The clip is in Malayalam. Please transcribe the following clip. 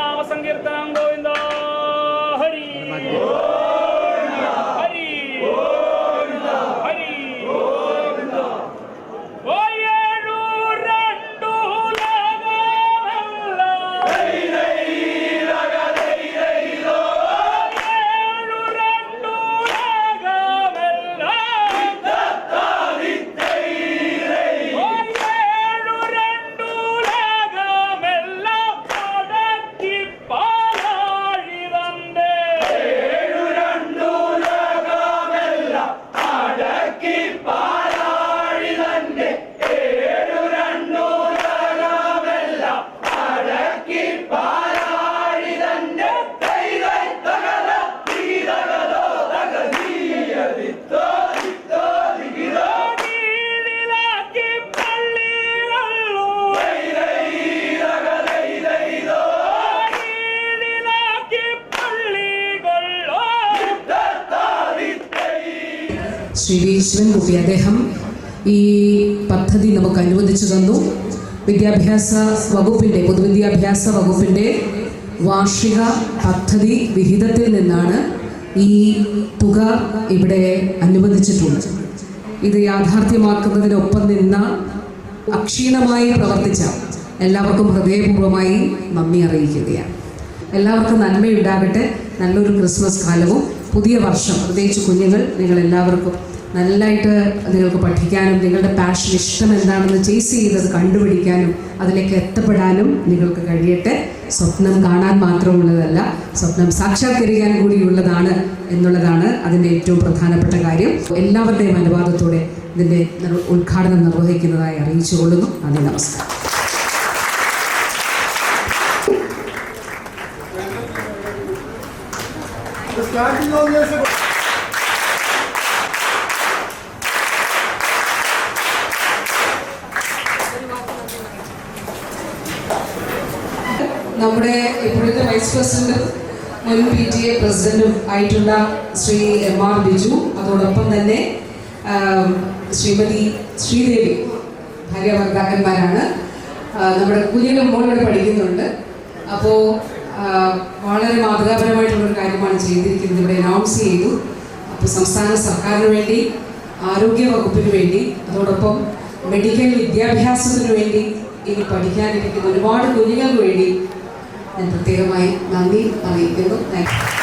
నామ సంకీర్తనం గోవిందా హరి. সাকিব ശ്രീ വി ശിവൻകുട്ടി അദ്ദേഹം ഈ പദ്ധതി നമുക്ക് അനുവദിച്ചു തന്നു. വിദ്യാഭ്യാസ വകുപ്പിന്റെ പൊതുവിദ്യാഭ്യാസ വകുപ്പിന്റെ വാർഷിക പദ്ധതി വിഹിതത്തിൽ നിന്നാണ് ഈ തുക ഇവിടെ അനുവദിച്ചിട്ടുള്ളത്. ഇത് യാഥാർത്ഥ്യമാക്കുന്നതിനൊപ്പം നിന്ന അക്ഷീണമായി പ്രവർത്തിച്ച എല്ലാവർക്കും ഹൃദയപൂർവമായി നന്ദി അറിയിക്കുകയാണ്. എല്ലാവർക്കും നന്മയുണ്ടാകട്ടെ. നല്ലൊരു ക്രിസ്മസ് കാലവും പുതിയ വർഷം പ്രത്യേകിച്ച് കുഞ്ഞുങ്ങൾ നിങ്ങൾ എല്ലാവർക്കും നല്ലതായിട്ട് നിങ്ങൾക്ക് പഠിക്കാനും നിങ്ങളുടെ പാഷൻ ഇഷ്ടം എന്താണെന്ന് ചേസ് ചെയ്തത് കണ്ടുപിടിക്കാനും അതിലേക്ക് എത്തപ്പെടാനും നിങ്ങൾക്ക് കഴിയട്ടെ. സ്വപ്നം കാണാൻ മാത്രമുള്ളതല്ല സ്വപ്നം സാക്ഷാത്കരിക്കാൻ കൂടിയുള്ളതാണ് എന്നുള്ളതാണ് അതിന്റെ ഏറ്റവും പ്രധാനപ്പെട്ട കാര്യം. എല്ലാവരുടെയും അനുവാദത്തോടെ ഇതിന്റെ ഉദ്ഘാടനം നിർവഹിക്കുന്നതായി അറിയിച്ചുകൊള്ളുന്നു. നന്ദി നമസ്കാരം. നമ്മുടെ ഇപ്പോഴത്തെ വൈസ് പ്രസിഡന്റും മുൻ പി ടി എ പ്രസിഡന്റും ആയിട്ടുള്ള ശ്രീ എം ആർ ബിജു. അതോടൊപ്പം തന്നെ ശ്രീമതി ശ്രീദേവി ഭാര്യ ഭർത്താക്കന്മാരാണ് നമ്മുടെ കുഞ്ഞിനും മോളിവിടെ പഠിക്കുന്നുണ്ട്. അപ്പോൾ വളരെ മാതൃകാപരമായിട്ടുള്ളൊരു കാര്യമാണ് ചെയ്തിരിക്കുന്നത്. ഇവിടെ അനൗൺസ് ചെയ്തു. അപ്പോൾ സംസ്ഥാന സർക്കാരിന് വേണ്ടി ആരോഗ്യ വകുപ്പിന് വേണ്ടി അതോടൊപ്പം മെഡിക്കൽ വിദ്യാഭ്യാസത്തിന് വേണ്ടി ഇനി പഠിക്കാനിരിക്കുന്ന ഒരുപാട് കുഞ്ഞുങ്ങൾക്ക് വേണ്ടി ഞാൻ പ്രത്യേകമായി നന്ദി അറിയിക്കുന്നു. താങ്ക്